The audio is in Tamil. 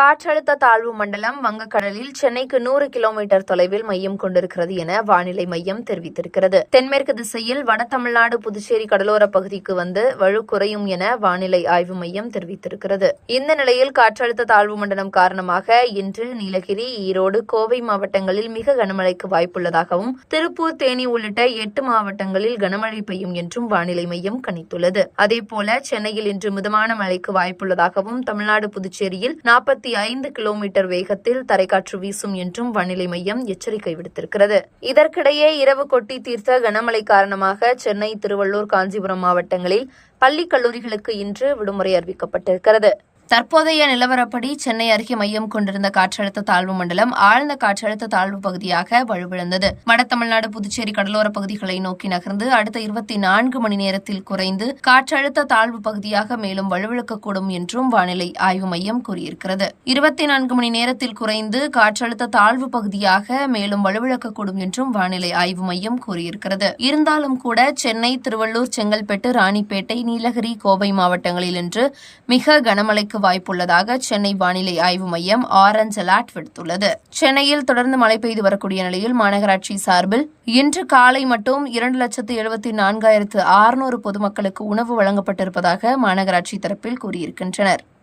காற்றழுத்த தாழ்வு மண்டலம் வங்கக்கடலில் சென்னைக்கு நூறு கிலோமீட்டர் தொலைவில் மையம் கொண்டிருக்கிறது என வானிலை மையம் தெரிவித்திருக்கிறது. தென்மேற்கு திசையில் வட தமிழ்நாடு புதுச்சேரி கடலோர பகுதிக்கு வந்து வலு குறையும் என வானிலை ஆய்வு மையம் தெரிவித்திருக்கிறது. இந்த நிலையில் காற்றழுத்த தாழ்வு மண்டலம் காரணமாக இன்று நீலகிரி ஈரோடு கோவை மாவட்டங்களில் மிக கனமழைக்கு வாய்ப்புள்ளதாகவும் திருப்பூர் தேனி உள்ளிட்ட எட்டு மாவட்டங்களில் கனமழை பெய்யும் என்றும் வானிலை மையம் கணித்துள்ளது. அதேபோல சென்னையில் இன்று மிதமான மழைக்கு வாய்ப்புள்ளதாகவும் தமிழ்நாடு புதுச்சேரியில் நாற்பத்தி ஐந்து கிலோமீட்டர் வேகத்தில் தரைக்காற்று வீசும் என்றும் வானிலை மையம் எச்சரிக்கை விடுத்திருக்கிறது. இதற்கிடையே இரவு கொட்டி தீர்த்த கனமழை காரணமாக சென்னை திருவள்ளூர் காஞ்சிபுரம் மாவட்டங்களில் பள்ளி கல்லூரிகளுக்கு இன்று விடுமுறை அறிவிக்கப்பட்டிருக்கிறது. தற்போதைய நிலவரப்படி சென்னை அருகே மையம் கொண்டிருந்த காற்றழுத்த தாழ்வு மண்டலம் ஆழ்ந்த காற்றழுத்த தாழ்வு பகுதியாக வலுவிழந்தது. வட தமிழ்நாடு புதுச்சேரி கடலோர பகுதிகளை நோக்கி நகர்ந்து அடுத்த இருபத்தி நான்கு மணி நேரத்தில் குறைந்து காற்றழுத்த தாழ்வு பகுதியாக மேலும் வலுவிழக்கக்கூடும் என்றும் வானிலை ஆய்வு மையம் கூறியிருக்கிறது. இருபத்தி நான்கு மணி நேரத்தில் குறைந்து காற்றழுத்த தாழ்வு பகுதியாக மேலும் வலுவிழக்கக்கூடும் என்றும் வானிலை ஆய்வு மையம் கூறியிருக்கிறது. இருந்தாலும் கூட சென்னை திருவள்ளூர் செங்கல்பட்டு ராணிப்பேட்டை நீலகிரி கோவை மாவட்டங்களில் இன்று மிக கனமழைக்கு வாய்ப்புள்ளதாக சென்னை வானிலை ஆய்வு மையம் ஆரஞ்ச் அலர்ட் விடுத்துள்ளது. சென்னையில் தொடர்ந்து மழை பெய்து வரக்கூடிய நிலையில் மாநகராட்சி சார்பில் இன்று காலை மட்டும் இரண்டு லட்சத்து எழுபத்தி நான்காயிரத்து அறுநூறு பொதுமக்களுக்கு உணவு வழங்கப்பட்டிருப்பதாக மாநகராட்சி தரப்பில் கூறியிருக்கின்றனர்.